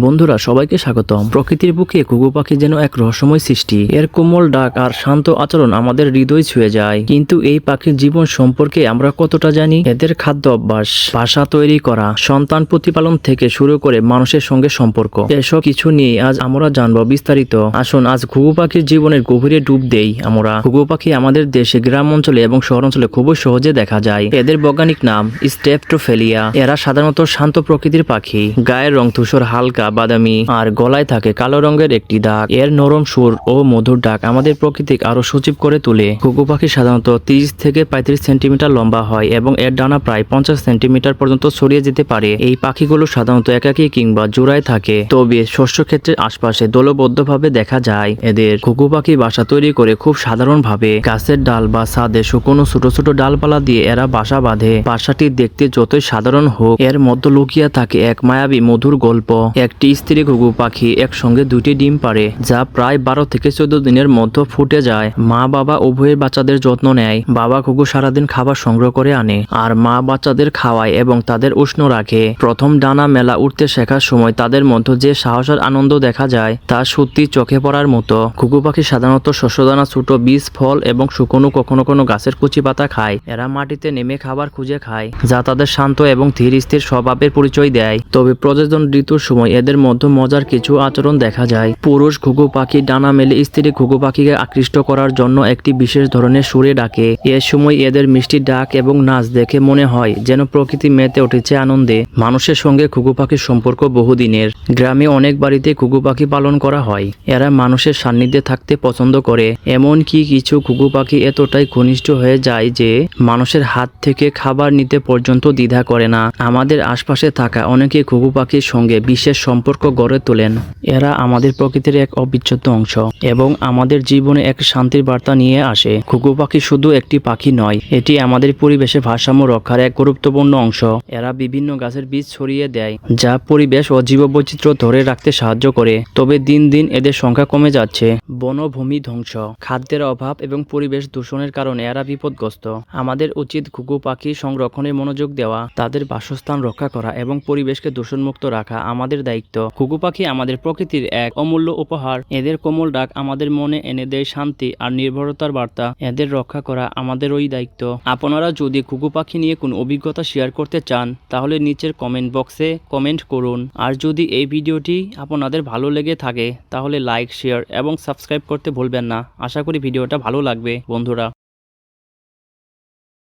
বন্ধুরা, সবাইকে স্বাগতম। প্রকৃতির বুকে কুকু পাখি যেন এক রহস্যময় সৃষ্টি। এর কোমল ডাক আর শান্ত আচরণ আমাদের হৃদয় ছুঁয়ে যায়। কিন্তু এই পাখির জীবন সম্পর্কে আমরা কতটা জানি? এদের খাদ্য অভ্যাস, বাসা তৈরি করা, সন্তান প্রতিপালন থেকে শুরু করে মানুষের সঙ্গে সম্পর্ক। এসব কিছু নিয়ে আজ আমরা জানব বিস্তারিত। আসুন, আজ ঘুঘু পাখির জীবনের গভীরে ডুব দেই আমরা। ঘুঘু পাখি আমাদের দেশে, গ্রাম অঞ্চলে এবং শহর অঞ্চলে খুবই সহজে দেখা যায়। এদের বৈজ্ঞানিক নাম স্টেপটোফেলিয়া। এরা সাধারণত শান্ত প্রকৃতির পাখি। গায়ের রং ধূসর হালকা বাদামি আর গলায় থাকে কালো রঙের একটি দাগ। এর নরম সুর ও মধুর ডাক আমাদের প্রকৃতিক আরও সজীব করে তোলে। ঘুঘু পাখি সাধারণত তিরিশ থেকে পঁয়ত্রিশ সেন্টিমিটার লম্বা হয় এবং এর ডানা প্রায় পঞ্চাশ সেন্টিমিটার পর্যন্ত ছড়িয়ে যেতে পারে। এই পাখিগুলো সাধারণত একাকী কিংবা জোড়ায় থাকে। তবে শস্য ক্ষেত্রের আশপাশে দলবদ্ধভাবে দেখা যায়। এদের ঘুঘু পাখি বাসা তৈরি করে খুব সাধারণভাবে। গাছের ডাল বা ছাদে শুকনো ছোট ছোট ডালপালা দিয়ে এরা বাসা বাঁধে। বাসাটি দেখতে যতই সাধারণ হোক, এর মধ্যে লুকিয়ে থাকে এক মায়াবী মধুর গল্প। একটি স্ত্রী ঘুঘু পাখি একসঙ্গে দুটি ডিম পারে যা প্রায় বারো থেকে চোদ্দ দিনের মধ্যে ফুটে যায়। মা বাবা উভয়ের বাচ্চাদের যত্ন নেয়। বাবা ঘুঘু সারাদিন খাবার সংগ্রহ করে আনে, আর মা বাচ্চাদের খাওয়ায় এবং তাদের উষ্ণ রাখে। প্রথম ডানা মেলা উঠতে শেখার সময় তাদের মধ্যে যে সাহস আর আনন্দ দেখা যায়, তা সত্যি চোখে পড়ার মতো। ঘুঘু পাখি সাধারণত শস্যদানা, ছোট বীজ, ফল এবং শুকনো কখনো কোনো গাছের কুচি পাতা খায়। এরা মাটিতে নেমে খাবার খুঁজে খায়, যা তাদের শান্ত এবং ধীর স্থির স্বভাবের পরিচয় দেয়। তবে প্রজনন ঋতুর সময় এদের মধ্যে মজার কিছু আচরণ দেখা যায়। পুরুষ ঘুঘু পাখি ডানা মেলে স্ত্রী ঘুঘু পাখিকে আকৃষ্ট করার জন্য একটি বিশেষ ধরনের সুরে ডাকে। এ সময় এদের মিষ্টি ডাক এবং নাচ দেখে মনে হয় যেন প্রকৃতি মেতে উঠেছে আনন্দে। মানুষের সঙ্গে ঘুঘু পাখির সম্পর্ক বহুদিনের। গ্রামে অনেক বাড়িতে ঘুঘু পাখি পালন করা হয়। এরা মানুষের সান্নিধ্যে থাকতে পছন্দ করে। এমনকি কিছু ঘুঘু পাখি এতটাই ঘনিষ্ঠ হয়ে যায় যে মানুষের হাত থেকে খাবার নিতে পর্যন্ত দ্বিধা করে না। আমাদের আশপাশে থাকা অনেকে ঘুঘু পাখির সঙ্গে বিশেষ সম্পর্ক গড়ে তোলেন। এরা আমাদের প্রকৃতির এক অবিচ্ছেদ্য অংশ এবং আমাদের জীবনে এক শান্তির বার্তা নিয়ে আসে। ঘুঘু পাখি শুধু একটি পাখি নয়, এটি আমাদের পরিবেশে ভারসাম্য রক্ষার এক গুরুত্বপূর্ণ অংশ। এরা বিভিন্ন গাছের বীজ ছড়িয়ে দেয়, যা পরিবেশ ও জীববৈচিত্র্য ধরে রাখতে সাহায্য করে। তবে দিন দিন এদের সংখ্যা কমে যাচ্ছে। বনভূমি ধ্বংস, খাদ্যের অভাব এবং পরিবেশ দূষণের কারণে এরা বিপদগ্রস্ত। আমাদের উচিত ঘুঘু পাখি সংরক্ষণে মনোযোগ দেওয়া, তাদের বাসস্থান রক্ষা করা এবং পরিবেশকে দূষণমুক্ত রাখা আমাদের দায়িত্ব। ঘুঘু পাখি আমাদের প্রকৃতির এক অমূল্য উপহার। এদের কোমল ডাক আমাদের মনে এনে দেয় শান্তি আর নির্ভরতার বার্তা। এদের রক্ষা করা আমাদের ওই দায়িত্ব। আপনারা যদি ঘুঘু পাখি নিয়ে কোনো অভিজ্ঞতা শেয়ার করতে চান, তাহলে নিচের কমেন্ট বক্সে কমেন্ট করুন। আর যদি এই ভিডিওটি আপনাদের ভালো লেগে থাকে, তাহলে লাইক, শেয়ার এবং সাবস্ক্রাইব করতে ভুলবেন না। আশা করি ভিডিওটা ভালো লাগবে, বন্ধুরা।